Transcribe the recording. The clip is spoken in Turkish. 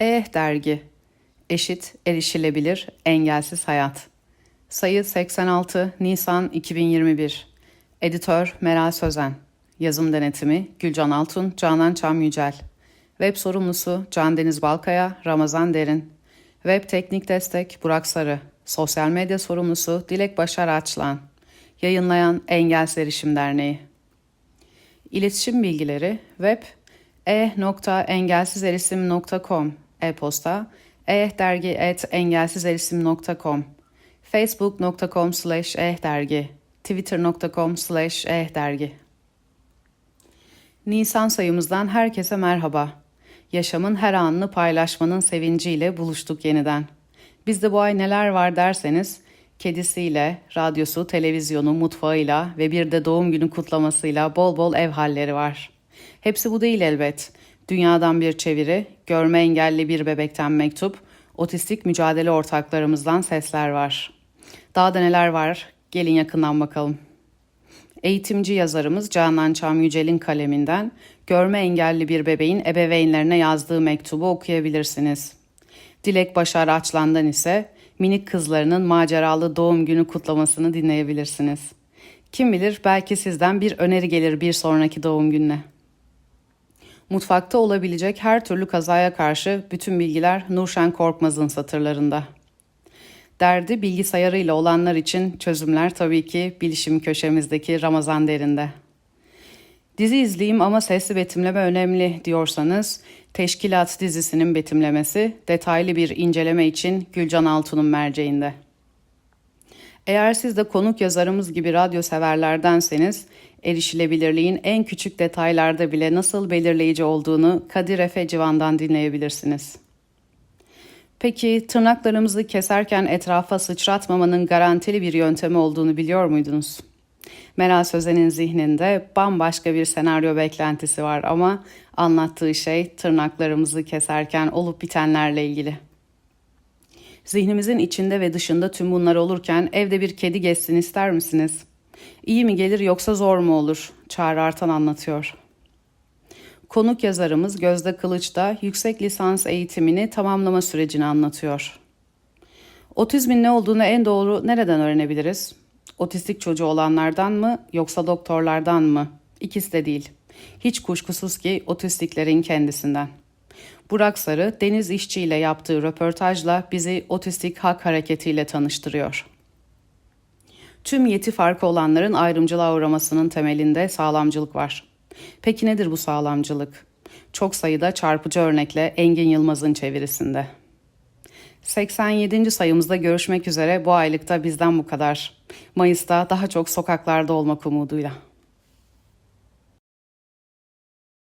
E Dergi. Eşit, erişilebilir, engelsiz hayat. Sayı 86 Nisan 2021 Editör Meral Sözen. Yazım denetimi Gülcan Altun, Canan Çam Yücel. Web sorumlusu Can Deniz Balkaya, Ramazan Derin. Web teknik destek Burak Sarı. Sosyal medya sorumlusu Dilek Başar Açlan. Yayınlayan Engelsiz Erişim Derneği. İletişim bilgileri web e.engelsizerisim.com e-posta e-dergi.engelsizerisim.com facebook.com slash e-dergi twitter.com slash e-dergi Nisan sayımızdan herkese merhaba. Yaşamın her anını paylaşmanın sevinciyle buluştuk yeniden. Bizde bu ay neler var derseniz kedisiyle, radyosu, televizyonu, mutfağıyla ve bir de doğum günü kutlamasıyla bol bol ev halleri var. Hepsi bu değil elbet. Dünyadan bir çeviri, görme engelli bir bebekten mektup, otistik mücadele ortaklarımızdan sesler var. Daha da neler var? Gelin yakından bakalım. Eğitimci yazarımız Canan Çam Yücel'in kaleminden görme engelli bir bebeğin ebeveynlerine yazdığı mektubu okuyabilirsiniz. Dilek Başar Açlan'dan ise minik kızlarının maceralı doğum günü kutlamasını dinleyebilirsiniz. Kim bilir belki sizden bir öneri gelir bir sonraki doğum gününe. Mutfakta olabilecek her türlü kazaya karşı bütün bilgiler Nurşen Korkmaz'ın satırlarında. Derdi bilgisayarıyla olanlar için çözümler tabii ki bilişim köşemizdeki Ramazan Derin'de. Dizi izleyeyim ama sesli betimleme önemli diyorsanız Teşkilat dizisinin betimlemesi detaylı bir inceleme için Gülcan Altun'un merceğinde. Eğer siz de konuk yazarımız gibi radyo severlerdenseniz erişilebilirliğin en küçük detaylarda bile nasıl belirleyici olduğunu Kadir Efe Civan'dan dinleyebilirsiniz. Peki tırnaklarımızı keserken etrafa sıçratmamanın garantili bir yöntemi olduğunu biliyor muydunuz? Meral Sözen'in zihninde bambaşka bir senaryo beklentisi var ama anlattığı şey tırnaklarımızı keserken olup bitenlerle ilgili. Zihnimizin içinde ve dışında tüm bunlar olurken evde bir kedi geçsin ister misiniz? İyi mi gelir yoksa zor mu olur? Çağrı Artan anlatıyor. Konuk yazarımız Gözde Kılıç da yüksek lisans eğitimini tamamlama sürecini anlatıyor. Otizmin ne olduğunu en doğru nereden öğrenebiliriz? Otistik çocuğu olanlardan mı yoksa doktorlardan mı? İkisi de değil. Hiç kuşkusuz ki otistiklerin kendisinden. Burak Sarı, Deniz İşçi ile yaptığı röportajla bizi otistik hak hareketiyle tanıştırıyor. Tüm yeti farkı olanların ayrımcılığa uğramasının temelinde sağlamcılık var. Peki nedir bu sağlamcılık? Çok sayıda çarpıcı örnekle Engin Yılmaz'ın çevirisinde. 87. sayımızda görüşmek üzere bu aylıkta bizden bu kadar. Mayıs'ta daha çok sokaklarda olmak umuduyla.